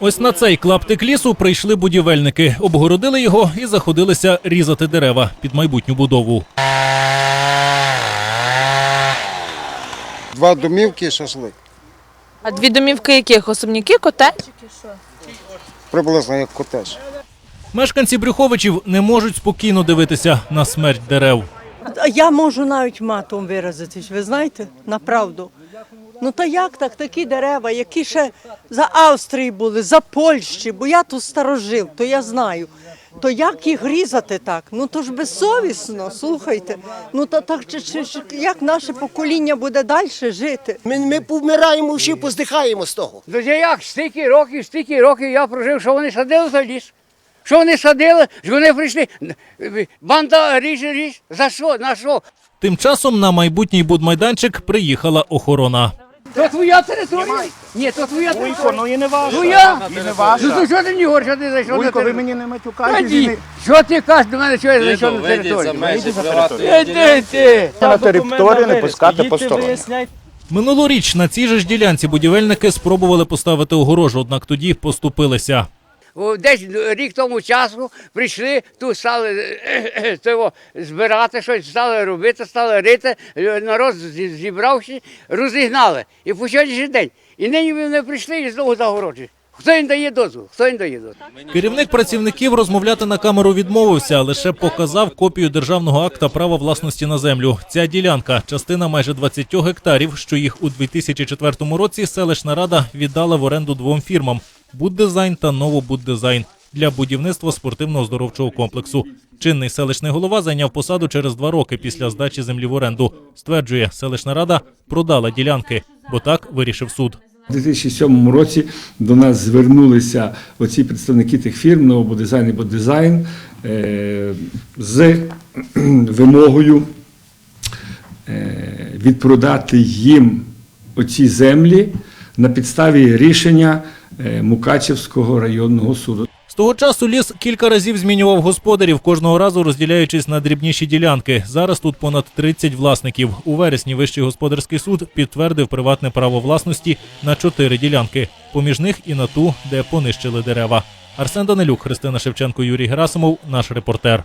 Ось на цей клаптик лісу прийшли будівельники, обгородили його і заходилися різати дерева під майбутню будову. Два домівки і шашлик. А дві домівки яких? Особняки, котеджики? Приблизно як котеж. Мешканці Брюховичів не можуть спокійно дивитися на смерть дерев. А Я можу навіть матом виразитись, ви знаєте, направду. Ну та як так, такі дерева, які ще за Австрії були, за Польщі, бо я тут старожив, то я знаю. То як їх різати так? Ну то ж безсовісно, слухайте. Ну то так чи, чи, чи- як наше покоління буде далі жити? Ми, ми повмираємо всі, поздихаємо з того. Ну як стільки років, стільки років я прожив, що вони садили за ліс. Що вони садили? Що вони прийшли? Банда ріж, ріж. За що? На що? Тим часом на майбутній будмайданчик приїхала охорона. То твоя територія? Ні, то твоя територія. ну і не ваша. Твоя? І не Ну ваша. то що ти мені говориш, що ти зайшов на Вуйко, ви територію? мені не матюкаєте. Що ти кажеш до мене, що я зайшов на територію? Іди ти! На територію не пускати посторонніх. Минулоріч на цій же ж ділянці будівельники спробували поставити огорожу, однак тоді поступилися. Десь рік тому часу прийшли, тут стали е, цього, збирати щось, стали робити, стали рити, е, народ зі- зібрався, розігнали. І по сьогоднішній день. І нині вони прийшли і знову загороджують. Хто їм дає дозвіл? Хто їм дає дозвіл? Керівник працівників розмовляти на камеру відмовився, лише показав копію державного акта права власності на землю. Ця ділянка частина майже 20 гектарів, що їх у 2004 році селищна рада віддала в оренду двом фірмам Буддизайн та Новобуддизайн для будівництва спортивно-оздоровчого комплексу. Чинний селищний голова зайняв посаду через два роки після здачі землі в оренду. Стверджує, селищна рада продала ділянки, бо так вирішив суд. У 2007 році до нас звернулися оці представники тих фірм «Новобуддизайн» і «Буддизайн» е, з вимогою е, відпродати їм оці землі на підставі рішення Мукачевського районного суду. З того часу ліс кілька разів змінював господарів, кожного разу розділяючись на дрібніші ділянки. Зараз тут понад 30 власників. У вересні Вищий господарський суд підтвердив приватне право власності на чотири ділянки, поміж них і на ту, де понищили дерева. Арсен Данилюк, Христина Шевченко, Юрій Герасимов, наш репортер.